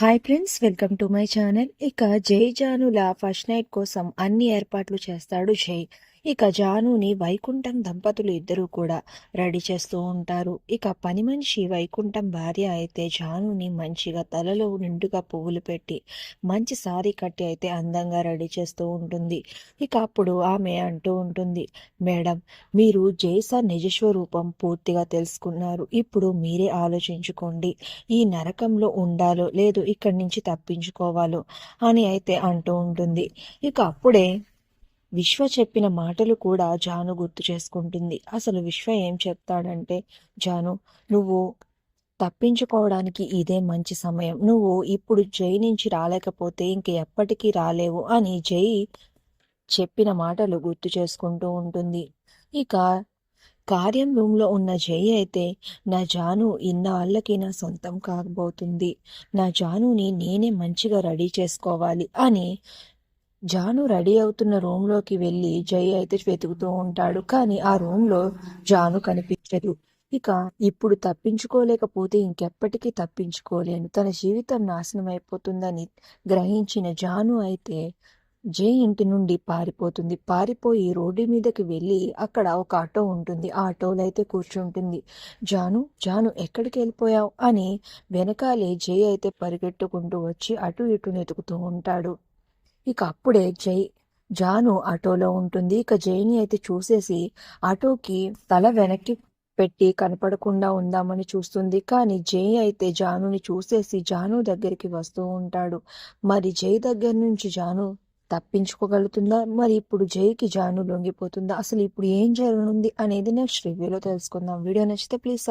Hi friends welcome to my channel ఇక జై జానుల first night కోసం అన్ని ఏర్పాట్లు చేస్తాడు జై. ఇక జానుని వైకుంఠం దంపతులు ఇద్దరు కూడా రెడీ చేస్తూ ఉంటారు. ఇక పని మనిషి వైకుంఠం భార్య అయితే జానుని మంచిగా తలలో నిండుగా పువ్వులు పెట్టి మంచి సారీ కట్టి అయితే అందంగా రెడీ చేస్తూ ఉంటుంది. ఇక అప్పుడు ఆమె అంటూ ఉంటుంది మేడం మీరు జైసా నిజస్వరూపం పూర్తిగా తెలుసుకున్నారు. ఇప్పుడు మీరే ఆలోచించుకోండి. ఈ నరకంలో ఉండాలో లేదు ఇక్కడి నుంచి తప్పించుకోవాలో అని అయితే అంటూ ఉంటుంది. ఇక అప్పుడే విశ్వ చెప్పిన మాటలు కూడా జాను గుర్తు చేసుకుంటుంది. అసలు విశ్వ ఏం చెప్తాడంటే జాను నువ్వు తప్పించుకోవడానికి ఇదే మంచి సమయం. నువ్వు ఇప్పుడు జై నుంచి రాలేకపోతే ఇంక ఎప్పటికీ రాలేవు అని జై చెప్పిన మాటలు గుర్తు చేసుకుంటూ ఉంటుంది. ఇక కార్యం రూమ్లో ఉన్న జై అయితే నా జాను ఇన్నాళ్ళకి నా సొంతం కాకపోతుంది. నా జానుని నేనే మంచిగా రెడీ చేసుకోవాలి అని జాను రెడీ అవుతున్న రూమ్లోకి వెళ్ళి జై అయితే వెతుకుతూ ఉంటాడు. కానీ ఆ రూమ్లో జాను కనిపించదు ఇక ఇప్పుడు తప్పించుకోలేకపోతే ఇంకెప్పటికీ తప్పించుకోలేను. తన జీవితం నాశనం అయిపోతుందని గ్రహించిన జాను అయితే జై ఇంటి నుండి పారిపోతుంది. పారిపోయి రోడ్డు మీదకి వెళ్ళి అక్కడ ఒక ఆటో ఉంటుంది. ఆ ఆటోలో అయితే కూర్చుంటుంది. జాను జాను ఎక్కడికి వెళ్ళిపోయావు? అని వెనకాలే జై అయితే పరిగెట్టుకుంటూ వచ్చి అటు ఇటు వెతుకుతూ ఉంటాడు. ఇక అప్పుడే జై జాను ఆటోలో ఉంటుంది. ఇక జైని అయితే చూసేసి ఆటోకి తల వెనక్కి పెట్టి కనపడకుండా ఉందామని చూస్తుంది. కానీ జై అయితే జానుని చూసేసి జాను దగ్గరికి వస్తూ ఉంటాడు. మరి జై దగ్గర నుంచి జాను తప్పించుకోగలుగుతుందా? మరి ఇప్పుడు జైకి జాను లొంగిపోతుందా? అసలు ఇప్పుడు ఏం జరగనుంది అనేది నెక్స్ట్ రివ్యూలో తెలుసుకుందాం. వీడియో నచ్చితే ప్లీజ్